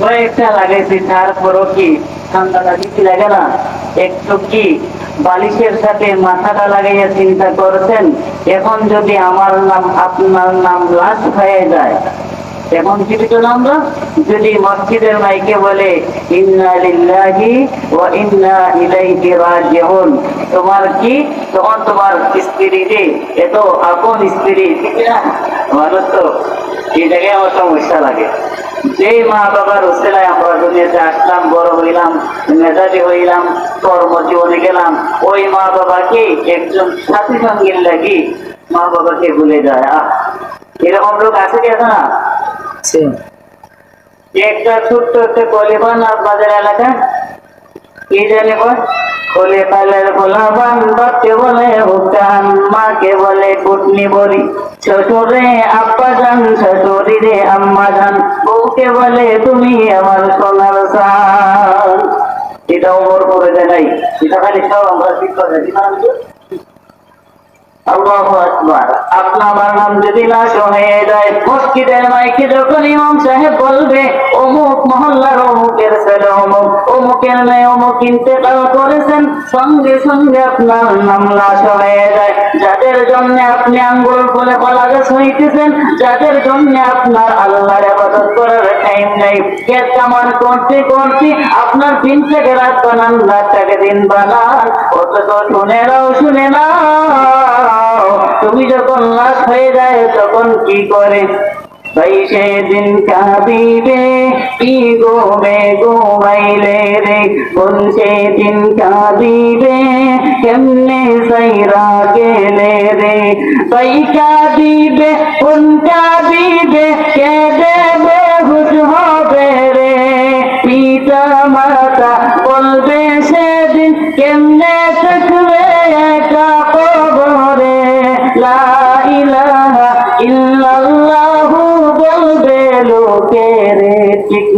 কয়েকটা লাগাইছি তারপরও কি ঠান্ডা লাগিয়েছি লাগে না? একটু কি বালিশের সাথে মাথাটা লাগাইয়া চিন্তা করেছেন? এখন যদি আমার নাম, আপনার নাম লাশ হয়ে যায়, এখন জীবিত আমরা যদি মসজিদের মাইকে বলে, ইন্না লিল্লাহি ইন্না ইলাইহি রাজিউন তোমার কি? তখন তোমার স্ত্রী যে এত আপন স্ত্রী, ঠিক না? মানুষ তো এই জায়গায় আমার সমস্যা লাগে। যে মা বাবার উসিলায় আমরা দুনিয়াতে আসলাম বড় হইলাম মেজাজি হইলাম কর্মজীবনে গেলাম। ওই মা বাবাকে একজন সাথী সঙ্গীর লাগি মা বাবাকে ভুলে যায়। এরকম লোক আছে কি না একটা ছোট্ট একটা কলিবান আপনাদের এলাকায় কি জানি বল কালের গোলাবান বাপকে বলে হুকান, মাকে বলে কুটনি বলি। শ্বশুরে আব্বা যান শ্বশুরি রে আম্মা যান, বউকে বলে তুমি আমার সোনার সান এটা ওমর করে দেয় নাই। এটা খালি সব আমরা ঠিক করে আকবার আপনার নাম যদি লাশ হয়ে যায়, মসজিদের মাইকে যখন ইমাম সাহেব বলবে, অমুক মহল্লার অমুকের ছেলে, অমুক, অমুকের মেয়ে, অমুক ইন্তেকাল করেছেন, সঙ্গে সঙ্গে আপনার নাম লাশ হয়ে যায়। যাদের জন্য আপনি আঙ্গুল ফুলে কলা গাছ যাদের জন্য আপনার আল্লাহর আবাদত করার টাইম নেই। ক্ষেত কামান করতে করতে আপনার দিন থেকে রাত বানান, রাত থেকে দিন বানান। অথচ শুনে নাও শুনে নাও। তুমি যখন লাশ হয়ে যায়, তখন কি করে? ভাই সেদিন কাঁদিবে, কি গোবে গোমাইলে রে? কোন সেদিন কাঁদিবে, কেমনে সাইরা গেলে রে? ভাই কাঁদিবে কোন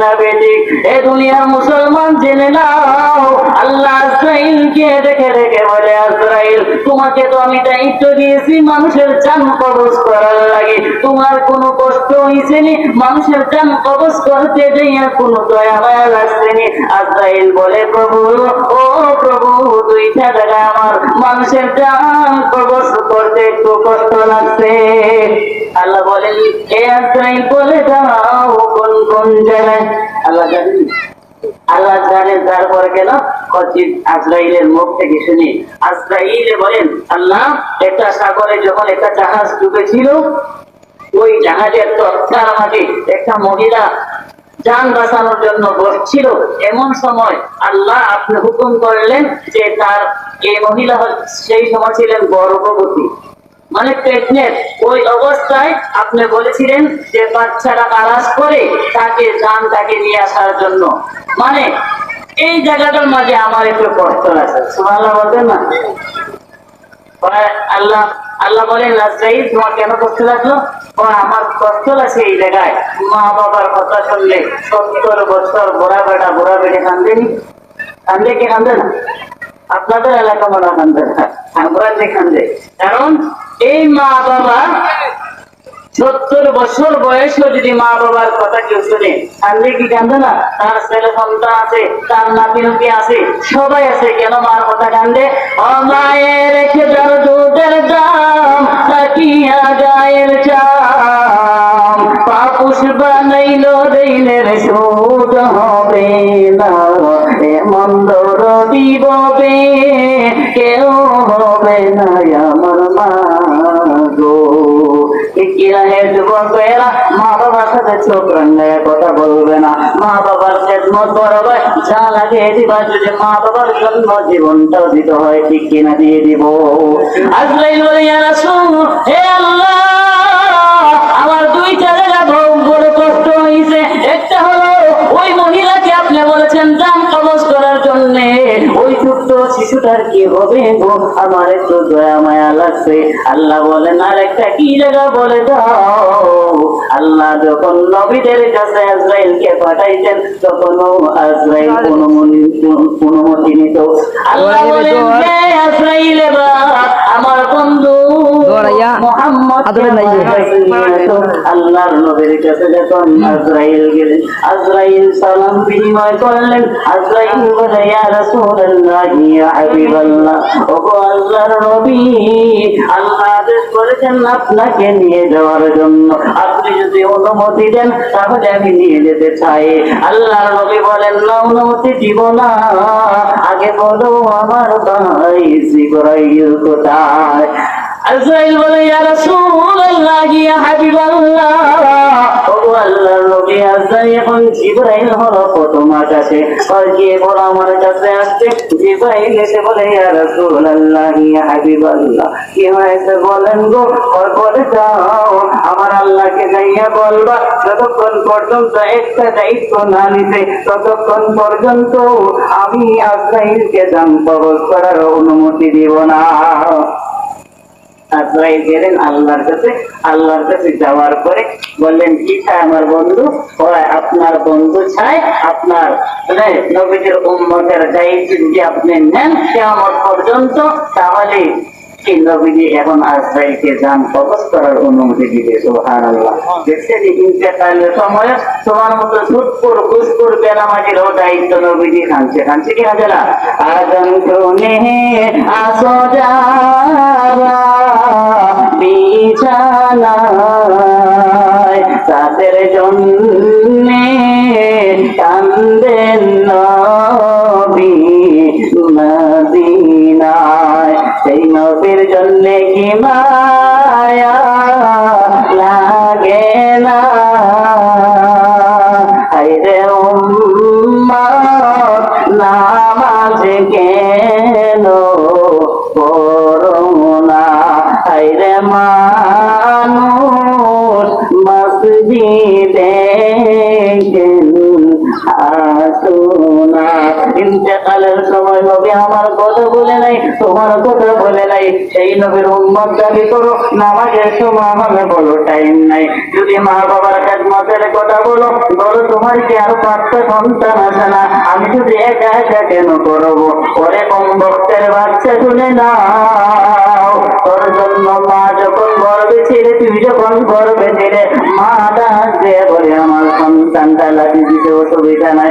না বেঠিক এ দুনিয়ার মুসলমান জেনে আল্লাহ দেখে দেখে বলে, আজরাইল, তোমাকে তো আমি দায়িত্ব দিয়েছি মানুষের চান কবজ করার লাগে। তোমার কোনো কষ্ট হয়েছে মানুষের চান কবজ করতে যাইয়া কোনো দয়া মায়া লাগছে আজরাইল বলে, প্রভু, ও প্রভু, দুইটা জায়গায় আমার মানুষের চান কবজ করতে একটু কষ্ট লাগছে। আল্লাহ বলেন, এ আজরাইল, বলে দাও কোন কোন জায়গায়? আল্লাহ জানেন। আল্লাহ তারপরে কেন? আজরাইলের মুখ থেকে শুনি। আজরাইলে বলেন, আল্লাহ, একটা সাগরে যখন একটা জাহাজ ডুবেছিল, ওই জাহাজের একটা মহিলা যান বাঁচানোর জন্য বসছিল। এমন সময় আল্লাহ আপনি হুকুম করলেন যে তার এই মহিলা হল- সেই সময় ছিলেন গর্ভবতী। মানে প্রেগনেন্ট ওই অবস্থায় আপনি বলেছিলেন যে বাচ্চারা আরাজ করে তাকে যান তাকে নিয়ে আসার জন্য। মানে এই জায়গাটার মাঝে আমার একটু কষ্ট আছে। সুবহানাল্লাহ বলতেন না? আল্লাহ আল্লাহ বলেন তোমার কেন লাগল? আমার কষ্ট লাগছে এই জায়গায়। মা বাবার কথা শুনলে সত্তর বছর বুড়া বুড়া কান্দেনি কান্দে কি কান্দে না? আপনাদের এলাকা মনে হয় কান্দে না। আমরা যে কান্দে কারণ এই মা বাবা সত্তর বছর বয়সে যদি মা বাবার কথা কেউ শুনে কান্দে কি কান্দে না? তার ছেলে সন্তান আছে, তার নাতি নাতি আছে, সবাই আছে, কেন মার কথা কান্দে? ও মায়ের রেখে যার দুধের দাম, তাকিয়া গায়ের চাম, পাপুষ বানাইল দিনের সুদ হবে না এমন দিববে কেউ হবে না আমার মা। যুবকেরা মা বাবার সাথে কথা বলবে না। মা বাবার মা বাবার দিতে হয়, ঠিক কিনা দিয়ে দিব। আজরাইল হে আল্লাহ শিশুটার কি হবে গো? আমার একটু দয়া মায়া লাগছে। আল্লাহ বলেন আর একটা কি জায়গা বলে দাও? আল্লাহ যখন নবীদের কাছে আজরাইলকে পাঠাইছেন তখন আজরাইল কোনো অনুমতি নিত। আল্লাহ বলেন আজরাইল আমার বন্ধু দৌড়াইয়া আদরে নাই আল্লাহর নবীর কাছে যখন আজরাইল গেলেন আজরাইল সালাম বিনিময় করলেন। আজরাইল বলে ইয়া রাসূলুল্লাহ ইয়া হাবিবাল্লাহ ওগো আল্লাহর নবী আল্লাহ আদেশ করেছেন আপনাকে নিয়ে যাওয়ার জন্য। আপনি যদি অনুমতি দেন তাহলে আমি নিয়ে যেতে চাই। আল্লাহর নবী বলেন না অনুমতি দিব না। আগে বলো আমার ভাই কোথায়? আজরাইল বলে, ইয়া রাসূলুল্লাহ, ইয়া হাবিবাল্লাহ। ও আল্লাহর নবী আজরাইল এখন জিবরাইল হলো প্রথম আকাশে। আর গিয়ে বলো আমার কাছে আসছে? জিবরাইল এসে বলে, ইয়া রাসূলুল্লাহ, ইয়া হাবিবাল্লাহ। কি হয়েছে বলেন গো? ওর বলে যাও। আমার আল্লাহকে যাইয়া বলবা, যতক্ষণ পর্যন্ত একটা দায়িত্ব না নিতে, ততক্ষণ পর্যন্ত আমি আজরাইলকে কবজ করার অনুমতি দিব না। আজরাইল গেলেন আল্লাহর কাছে আল্লাহর কাছে যাওয়ার পরে বললেন, কি চায় আমার বন্ধু? হয় আপনার বন্ধু চায় আপনার মানে নবীদের উম্মতের দায়িত্ব যদি আপনি নেন কেমন পর্যন্ত তাহলে নবীজি নবীজি কি শুনে আসো যারা বিছানায় তাদের জন্যে কান্দেন নবী মদিনায় সেই নবীর জন্যে কি মায়া লাগে না? হাইরে উম্মত, নামাজ কেন করোনা হাইরে মানুষ তোমার কথা বলে নাই। সেই নবীর উম্মত দাবি করো নামাজের সময় হবে বলো টাইম নাই। যদি মা বাবার খেদমতের কথা বলো বলো, তোমার কি আর পাঁচটা সন্তান আছে না? আমি যদি একা একা কেন করব? ওরে কম ভক্তের বাচ্চা শুনে নাও। তোর জন্য মা যখন গর্বে ছিলে, তুই যখন গর্বে ছিলে, মা ডাক দিয়ে বলে, আমার সন্তানটা লাঠি দিতে অসুবিধা নাই।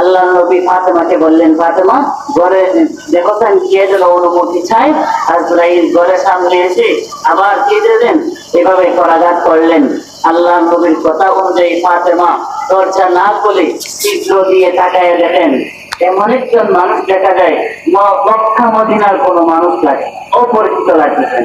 আল্লাহ নবী ফাতেমাকে বললেন, ফাতেমা, ঘরে দেখছেন কে যেন অনুমতি চাই। আজরাইল ঘরে সামনে এসে আবার কে দিলেন এভাবে করাঘাত করলেন। আল্লাহ নবীর কথা অনুযায়ী ফাতেমা দরজা না খুলে চিত্র দিয়ে তাকায় দেখেন, এমন একজন মানুষ দেখা যায় মক্কা মদিনার কোনো মানুষ লাগে, অপরিচিত লাগতেছেন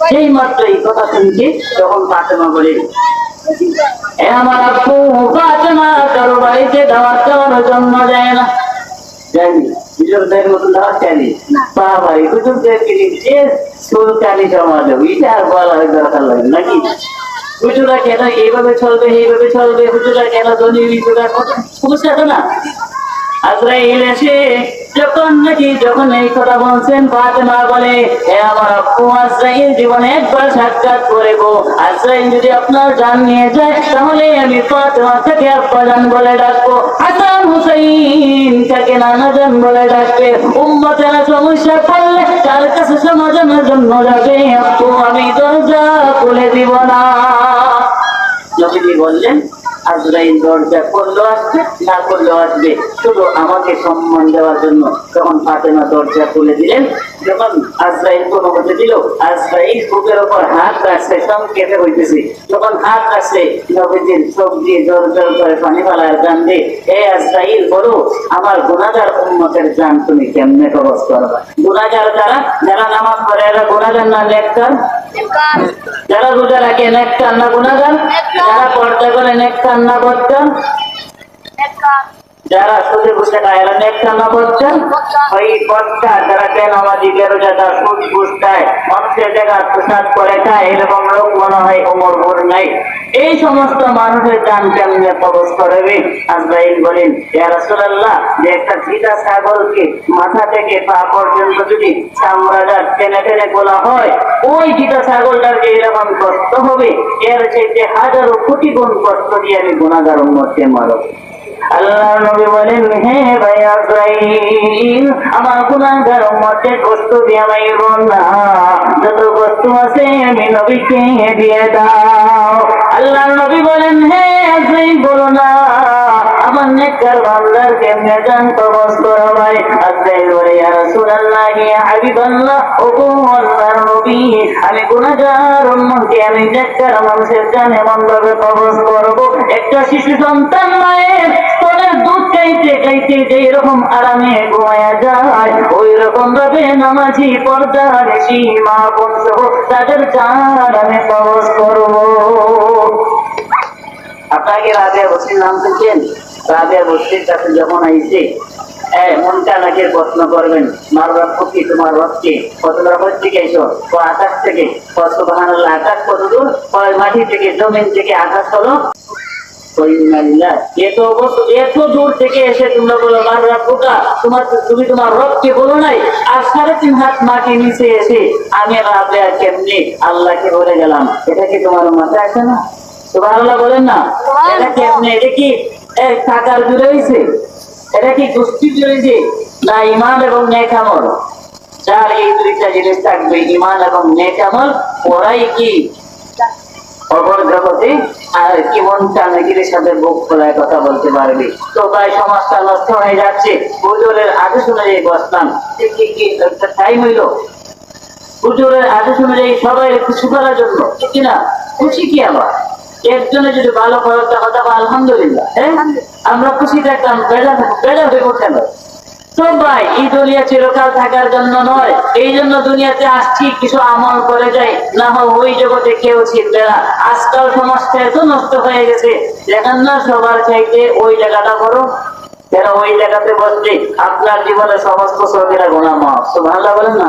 সেই মাত্র এই কথা শুনছে তখন ফাতেমা বলে আমার আপু ফাতেমা কারও বাড়িতে দাওয়াত জন্য যায় না। জানি হুজুরদের মতো দাওয়াত চাইনি বাবা এই হুজুরদেরকে যে সুলতানি জমা দেবো এটা আর বলার দরকার লাগে নাকি? হুজুরা কেন এইভাবে চলবে এইভাবে চলবে? হুজুরা কেন ধনী হুজুরা কত সমস্যা না। আজরাইল এসে যখন নাকি যখন এই কথা বলছেন, ফাতেমা বলে হে আমার আপু আজরাইল জীবনে একবার সাক্ষাৎ করে আজরাইল যদি আপনার জান নিয়ে যায়, তাহলে আমি ফাতেমা থেকে আব্বা জান বলে ডাকবো। হাসান হুসাইন তাকে নানা জান বলে ডাকবে। উম্মতেরা সমস্যা পড়লে তার কাছে সমাধানের জন্য যাবে। আপু আমি দরজা খুলে দিব না। নবীজি বললেন আজরাইল দরজা করল আসবে, না করল আসবে? শুধু আমাকে সম্মান দেওয়ার জন্য তখন ফাতেমা দরজা খুলে দিলেন যখন আজরাইল কোন হতে দিল আজরাইল বুকের ওপর হাত রাখছে সংকেতে হইতেছে যখন হাত রাখছে নবীজির চোখ দিয়ে জোর জোর করে পানি ফালার গান দিয়ে হে আজরাইল বলো আমার গুণাগার উন্মতের জান তুমি কেমনে কবচ করবা? গুণাগার যারা যারা নামাজ পড়ে এরা গুণাগার না লেখকার যারা রোজা রাখে নেক কান্না গুণাগান যারা পর্দা করে নেক কান্না বচ্চন যারা সুদে খায় এরা কান্না বচ্চন ওই বচ্চা যারা আমাদের বেরোজাদার সুদ বুঝ খায় মানুষের জায়গা প্রসাদ করে খায়, এরকম লোক মনে হয় ওমর ভোর নাই। এই সমস্ত মানুষের যান কেমনে কবজ করবে? আজরাইল বলেন যে একটা ছাগলকে মাথা থেকে পা পর্যন্ত যদি চামড়াটা টেনে টেনে গোলা হয়, ওই ছাগলটার যে এরকম কষ্ট হবে? এর চাইতে হাজারো কোটি গুণ কষ্ট দিয়ে আমি গুণাগার উম্মতকে মারব। আল্লাহ নবী বলেন, হে ভাই আজরাইল, আমার গুনাহগার উম্মতকে কষ্ট দিয়ে মাইব না। যত কষ্ট আছে আমি নবীকে দিয়ে দাও। আল্লাহ নবী বলেন, হে আজরাইল, বলো না। আমি গুনাহগার মানুষের জান এমন ভাবে কবজ একটা শিশু সন্তান মায়ের স্তনের দুধ খাইতে খাইতে যে রকম আরামে ঘুমায়া যায় ওই রকম ভাবে নামাজি পর্দা বেশি মা বোন তাদের জান আমি কবজ করব। আপনাকে রাবেয়া বস্তির নাম শুনছেন রাবেয়া বস্তির কাছে যখন আইছে মনটা নাকি প্রশ্ন করবেন মার রক্ত কি তোমার রক্তে কত রকম থেকে এসো ও আকাশ থেকে কত বাহান আকাশ কত দূর কয় মাটি থেকে জমিন থেকে আকাশ হলো? এত অবস্থা এত দূর থেকে এসে তোমরা বলো মার রক্তটা তোমার তুমি তোমার রক্তকে বলো নাই? আর সাড়ে তিন হাত মাটি নিচে এসে আমি রাবেয়া কেমনি আল্লাহকে বলে গেলাম। এটা কি তোমার মাথায় আছে না? তোমার আল্লাহ বলেন না? এটা কেমনে? এটা কি এ, টাকার জুড়ে হয়েছে এটা কি গোষ্ঠী জুড়েছে না ইমান এবং নেক যার এই দুইটা জিনিস থাকবে ইমান এবং নেক ওরাই কি? অপর জগতে আর কি মন চানগিরির সাথে বুক খোলায় কথা বলতে পারবে। তো তাই সমাজটা নষ্ট হয়ে যাচ্ছে। হুজুরের আদেশ অনুযায়ী বসলাম। টাইম হইল। হুজুরের আদেশ অনুযায়ী সবাই খুশি করার জন্য ঠিক না খুশি কি আবার? এর জন্য যদি ভালো দেবো আলহামদুলিল্লাহ হ্যাঁ? আমরা খুশি থাকতাম বেড়া বেড়া হয়ে ওঠে না তো ভাই এই দুনিয়া চিরকাল থাকার জন্য নয় এই জন্য দুনিয়াতে আসছি কিছু আমল করে যাই। না হয় ওই জগতে কেউ না। আজকাল সমাজটা এত নষ্ট হয়ে গেছে। দেখেন না সবার চাইতে ওই জায়গাটা করো যারা ওই জায়গাতে বসছে? আপনার জীবনে সমস্ত সৌদিরা গোনা মহাব ভালো বলেন না?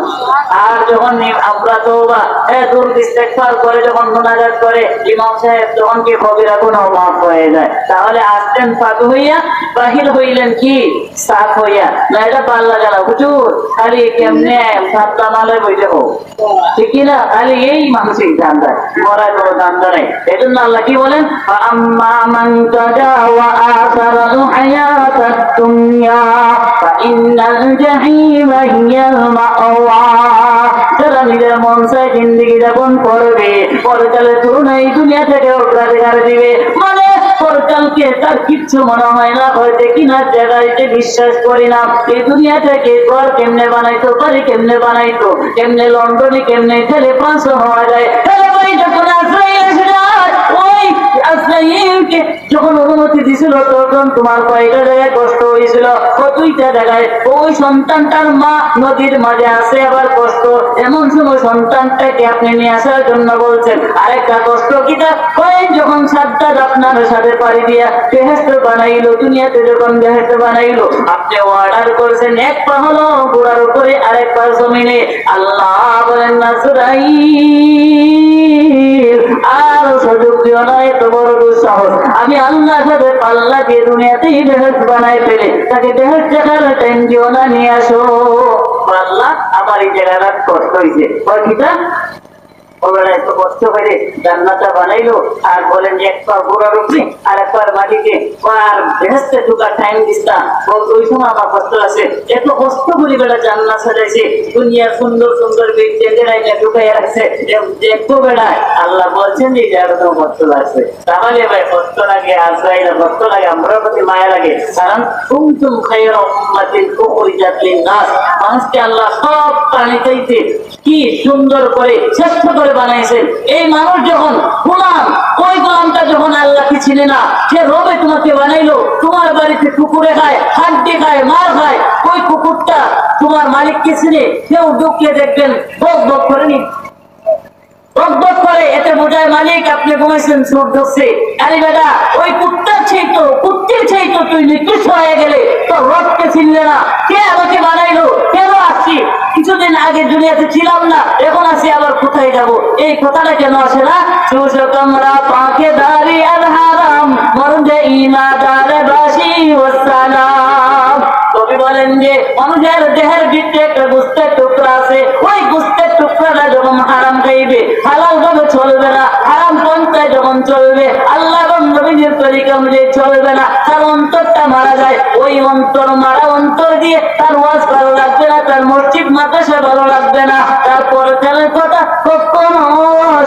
আর যখন আপনার তৌবা হ্যাঁ দূর ইস্তেকবার করে যখন গুণাঘাত করে, ইমাম সাহেব তখন কি কবিরা গুণাও মহাব হয়ে যায়? তাহলে আসতেন ফাঁক হইয়া, বাহির হইলেন কি? সাফ হইয়া। না, এটা পাল্লা গেল হুজুর, খালি কেমনে সাতটা মালে বইতে হোক ঠিক না? খালি এই মানসিক ধান্দা মরা কোনো ধান্দা নেই। এই জন্য আল্লাহ কি বলেন? আম্মা মান তাজা ওয়া আসারা الدنيا فإن الجحيم هي المأوى যারা নিজের মন চায় জিন্দিগি যাপন করবে পরকালে ধরুন এই দুনিয়া থেকে অগ্রাধিকার দিবে মানে পরকালকে তার কিচ্ছু মনে হয় না হয়তো কিনার জায়গায় যে বিশ্বাস করি না এই দুনিয়া থেকে ঘর কেমনে বানাইতো বাড়ি কেমনে বানাইতো কেমনে লন্ডনে কেমনে ছেলে পাঁচশো হওয়া যায় যখন অনুমতি দিছিল, তখন তোমার কয়টা জায়গায় কষ্ট হয়েছিল। ও দুইটা জায়গায়। ওই সন্তানটার মা নদীর মাঝে আছে, আবার কষ্ট। এমন সময় সন্তানটাকে আপনি নিয়ে আসার জন্য বলছেন, আরেকটা কষ্ট কি কয়েক যখন সাতটা আপনার সাথে পাড়ি দিয়া বেহেস্ত বানাইলো, দুনিয়াতে যখন বেহেস্ত বানাইলো, আপনি অর্ডার করেছেন, এক পা হলো গোড়ার উপরে, আরেক পা জমিনে। আল্লাহ বলেন নাজরাইল আর সুযোগ দিও না, এত বড় দুঃসাহস আমি আল্লাহ সাথে পাল্লা দিয়ে দুনিয়াতেই বেহেস্ত বানাই ফেলে। তাকে বেহেস্ত দেখার টেনজিও না নিয়ে আসো। আল্লাহ আমার এই জায়গাটা কষ্ট হয়েছে ওরা এত কষ্ট কষ্ট আছে। এত সুন্দর সুন্দর রাখছে। দেখতো বেড়ায় আল্লাহ বলছেন যে যার তো কষ্ট লাগছে। তাহলে ভাই, কষ্ট লাগে আজরাইল কষ্ট লাগে আমরা প্রতি মায়া লাগে। কারণ তুম খাইয়ের উম্মাতিন উখরিজাত লিন-নাস। মানুষকে আল্লাহ সব প্রাণী চাইতে কি সুন্দর করে, শ্রেষ্ঠ করে বানাইছেন এই মানুষ যখন গোলাম, ওই গোলামটা যখন আল্লাহকে চিনে না সে রবে তোমাকে বানাইলো, তোমার বাড়িতে কুকুরে খায়, হাড্ডি খায়, মার খায়, ওই কুকুরটা তোমার মালিককে চিনে কেউ ঢুকলে দেখবেন, বক বক করে হয়ে না? কে আমাকে বানাইলো? আসছি কিছুদিন আগে দুনিয়াতে ছিলাম না, এখন আসি আবার কোথায় যাব? এই কথাটা কেন আসে না? আর হারাম বাসি বলেন যে, মানুষের দেহের ভিতরে একটা গুস্তের টুকরা আছে। ওই গুস্তের টুকরাটা যখন হারাম খাইবে হালাল ভাবে চলবে না, হারাম পন্থায় যখন চলবে, আল্লাহ নবীজির তরিকা অনুযায়ী চলবে না, তার অন্তরটা মারা যায়। ওই অন্তর মারা অন্তর দিয়ে তার ওয়াজ ভালো লাগবে না। তারপর কথা কখনো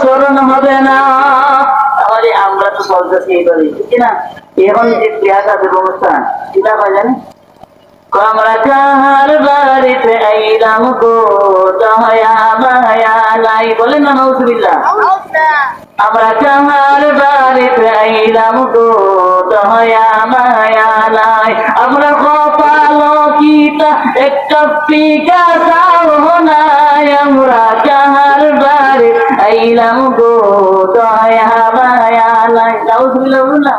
স্মরণ হবে না। তাহলে আমরা তো চলতেছি এইভাবে না এখন যে জানে বাড়িতে আইলাম গো দয়া মায়া নাই না নৌজুবিল্লাহ আমরা বাড়িতে আইলাম গো মায়া নাই আমরা কপালো কিতা একটা পিকা চাও নাই আমরা কাহার বাড়িতে আইলাম গো দয়া, মায়া নাই। বলুন না।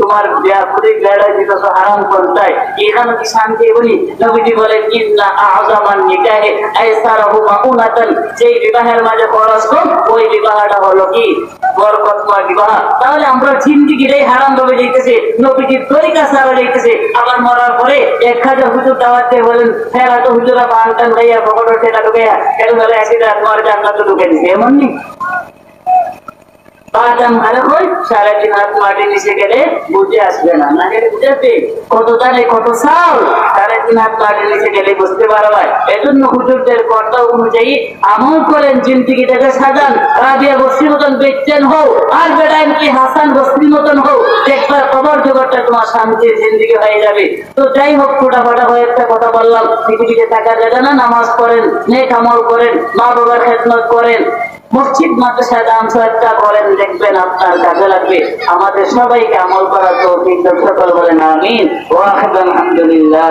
তোমার ব্যাপারে বেড়া দিতে তো হারাম করতাই এখানে কি শান্তি বলি নবীজি বলেন, ইন্না আযামান নিকাহে আইসারাহু মাউনাতান। যেই বিবাহের মাঝে খরচ কম ওই বিবাহটা হলো কি? বরকতময় বিবাহ। তাহলে আমরা জিন্দিগিটাই হারাম ভাবে যাইতেছে, নবীজির তরিকা সারা যাইতেছে। আবার মরার পরে এক হাজার হুজুর দাওয়াতে বলেন ফেরা তো হুজুরা পান ভাইয়া পকেটে টেটা ঢুকাইয়া এরকম ভাবে অ্যাসিড তোমার জান্নাত ঢুকে দিছে। এমন নেই? হয় সারা দিন হাত মাটি নিচে গেলে বুঝে আসবে না। না গেলে কত কত দিন হাত মাটি নিচে গেলে বুঝতে হুজুরদের কর্তা অনুযায়ী আমল করেন জিন্দিগিটাকে সাজান, রাবিয়া মতন আর হাসান মতন দেখবার খবর জগৎটা তোমার শান্তির জিন্দিগি হয়ে যাবে। তো যাই হোক ফাটা হয়ে একটা কথা বললাম। পৃথিবীতে থাকা যাবে না, নামাজ পড়েন, নেক আমল করেন মা বাবার খেদমত করেন। মসজিদ মাদ্রাসায় দান সহায়তা করেন দেখবেন আপনার কাজে লাগবে। আমাদের সবাইকে আমল করার তো সকল বলেন, আমিন। ওয়াহিদ আলহামদুলিল্লাহ